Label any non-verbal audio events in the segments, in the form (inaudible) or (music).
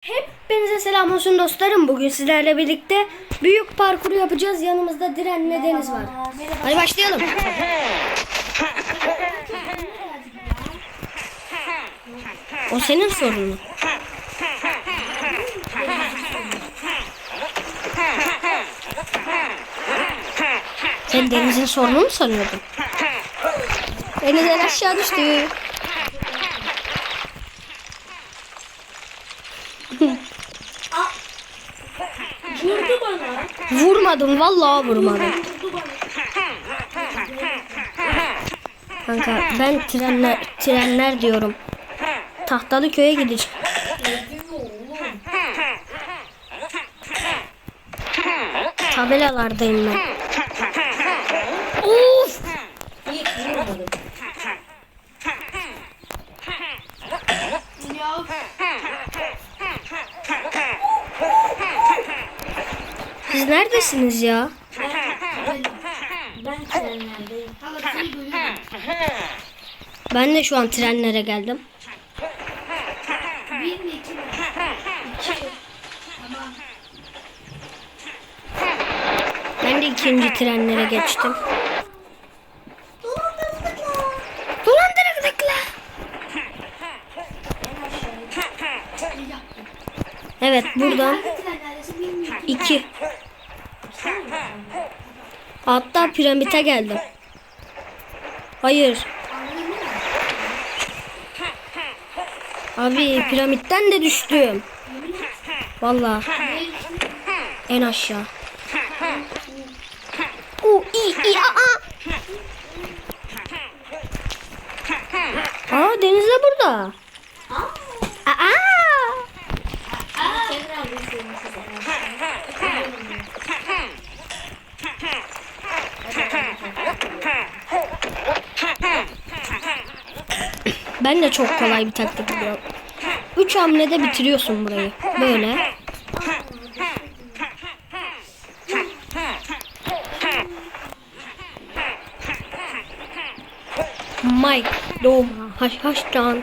Hepinize selam olsun dostlarım. Bugün sizlerle birlikte büyük parkuru yapacağız. Yanımızda Diren'le Deniz var. Hadi başlayalım. O senin sorunun. Sen Deniz'in sorununu mu sanıyordun? Deniz en aşağı düştü. Vurdu bana. Vurmadım vallahi vurmadım. Kanka ben trenler trenler diyorum. Tahtalı köye gideceğim. Tabelalardayım ben. Of! İyi vurmadım. Ya Siz neredesiniz ya? ben trenlerdeyim. Ben de şu an trenlere geldim. Bir mi iki mi? İki. Tamam. Ben de ikinci trenlere geçtim. Ne yaptın? Evet buradan iki. Hatta piramite geldim. Hayır. Abi piramitten de düştüm. Vallahi Ne? en aşağı. Oo iyi iyi aa. Aa Deniz de burada. Aa. Aa. Aa. Tekrar bir şey Ben de çok kolay bir taktik biliyorum. Üç hamlede bitiriyorsun burayı. Böyle. Mike, Dom, Haş geçiyorum.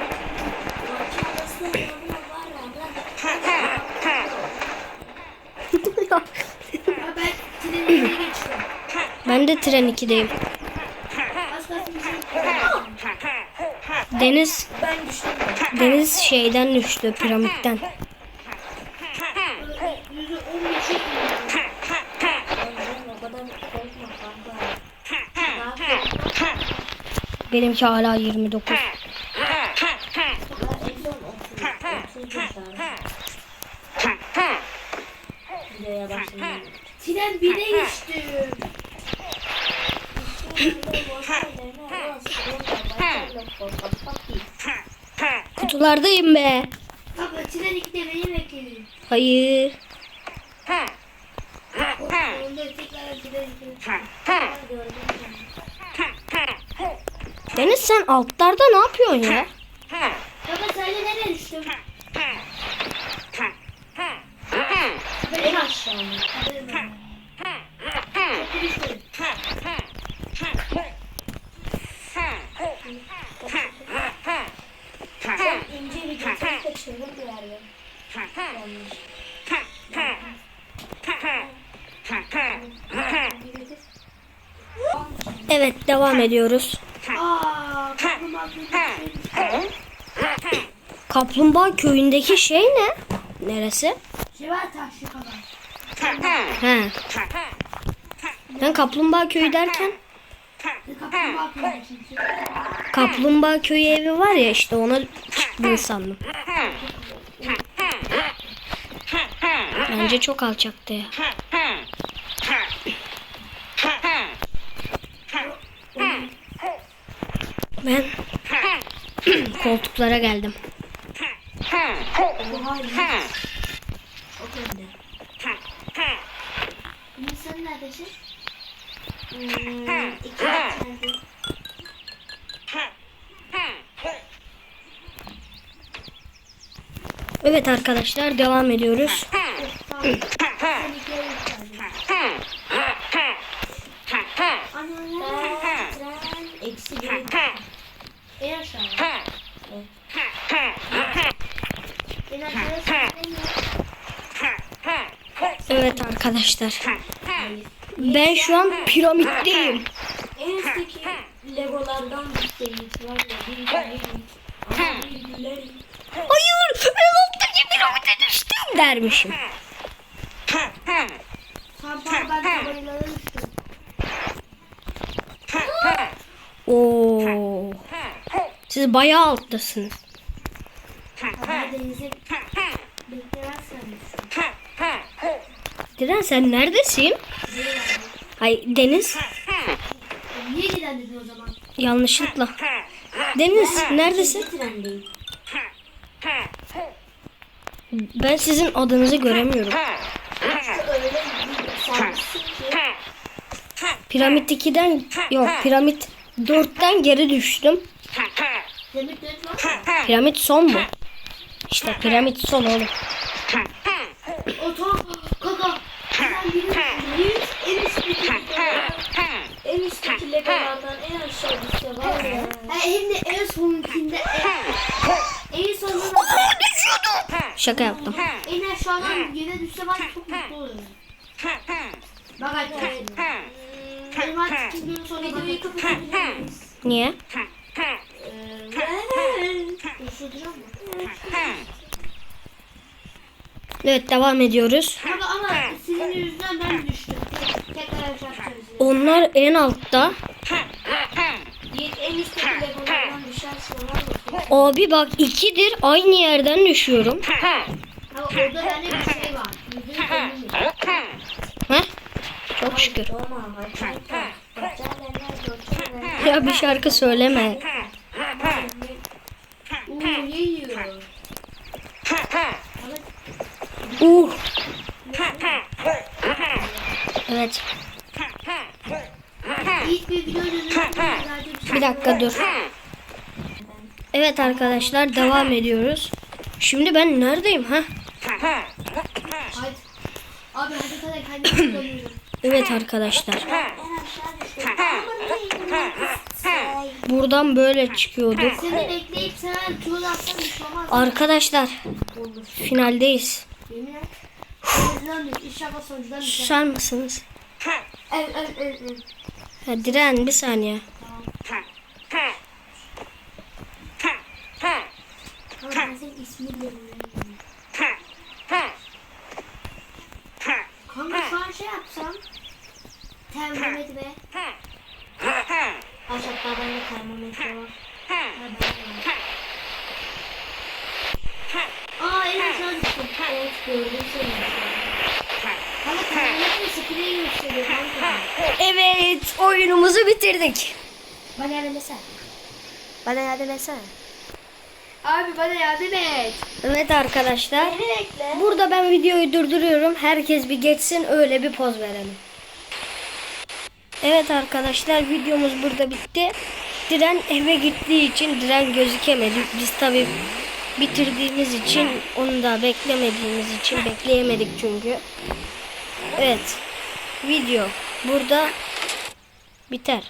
(laughs) ben de tren 2'deyim. Deniz, Ben düştüm. Deniz şeyden düştü piramitten. Benimki hala 29. Tren bire geçti. (laughs) Kutulardayım be. Baba tren ikide beni bekliyor. Hayır. Deniz sen altlarda ne yapıyorsun ya? Baba de nereye düştün? Ben en aşağı mı? Çok düştüm. Çok ince bir geçen kaçırdım bir yerde. Yanlış. Evet devam ediyoruz. Kaplumbağa köyündeki şey ne? Neresi? Taşı kadar. He. Ben kaplumbağa köyü derken kaplumbağa köyü evi var ya işte ona çıktığını sandım. Bence çok alçaktı ya. Ben koltuklara geldim. Evet arkadaşlar devam ediyoruz. Ana tren. En aşağı. Evet arkadaşlar. Ben şu an piramitteyim. En üstteki legolardan bir şey var ya. Hayır en alttaki piramide düştüm dermişim. Oo. Siz bayağı alttasınız. Diren sen neredesin? Hay Deniz Niye giden dedin o zaman? yanlışlıkla. Deniz neredesin? Ben sizin adınızı göremiyorum. Piramit 2'den yok piramit 4'ten geri düştüm. Piramit son mu? İşte piramit son oğlum. O tamam. Kaka. En üstteki legolardan. En üstteki legolardan en aşağı düşse var ya. Hem de en sonunkinde en, en sonunda Şaka yaptım. en aşağıdan yere düşse var çok mutlu olurum. Bak arkadaşlar. Benim artık günün sonu videoyu kapatabilir miyiz? Niye? Evet devam ediyoruz. Ama, ama sizin yüzünden ben düştüm. Tekrar düşeriz. Onlar en altta. En üstteki. Abi bak ikidir aynı yerden düşüyorum. Ama orada bende bir şey var. Yüzde yüz eminim. He? Çok şükür. Ya bir şarkı söyleme. Ne yiyor? Uh. Evet. Bir dakika dur. Evet arkadaşlar devam ediyoruz. Şimdi ben neredeyim ha? Evet arkadaşlar. En aşağı düştüm. Ama ne Buradan böyle çıkıyorduk. Seni bekleyip. Arkadaşlar finaldeyiz. Yemin et. Sonucudan düş. İnşallah sonucudan düşer. Susar mısınız? Evet evet evet. evet. Ha, diren bir saniye. Ama ben senin ismini bilmiyorum. Kanka şu an şey yapsam. Termometre. Aşağıda bende termometre var. Aa en aşağı düştüm. Evet gördüm seni. Kanka termometre sprey gösteriyor kanka. Evet oyunumuzu bitirdik. Bana yardım etsene. Bana yardım etsene. Abi bana yardım et. Evet arkadaşlar. Beni bekle. Burada ben videoyu durduruyorum. Herkes bir geçsin öyle bir poz verelim. Evet arkadaşlar videomuz burada bitti. Diren eve gittiği için Diren gözükemedi. Biz tabi bitirdiğimiz için onu da beklemediğimiz için bekleyemedik çünkü. Evet. Video burada biter.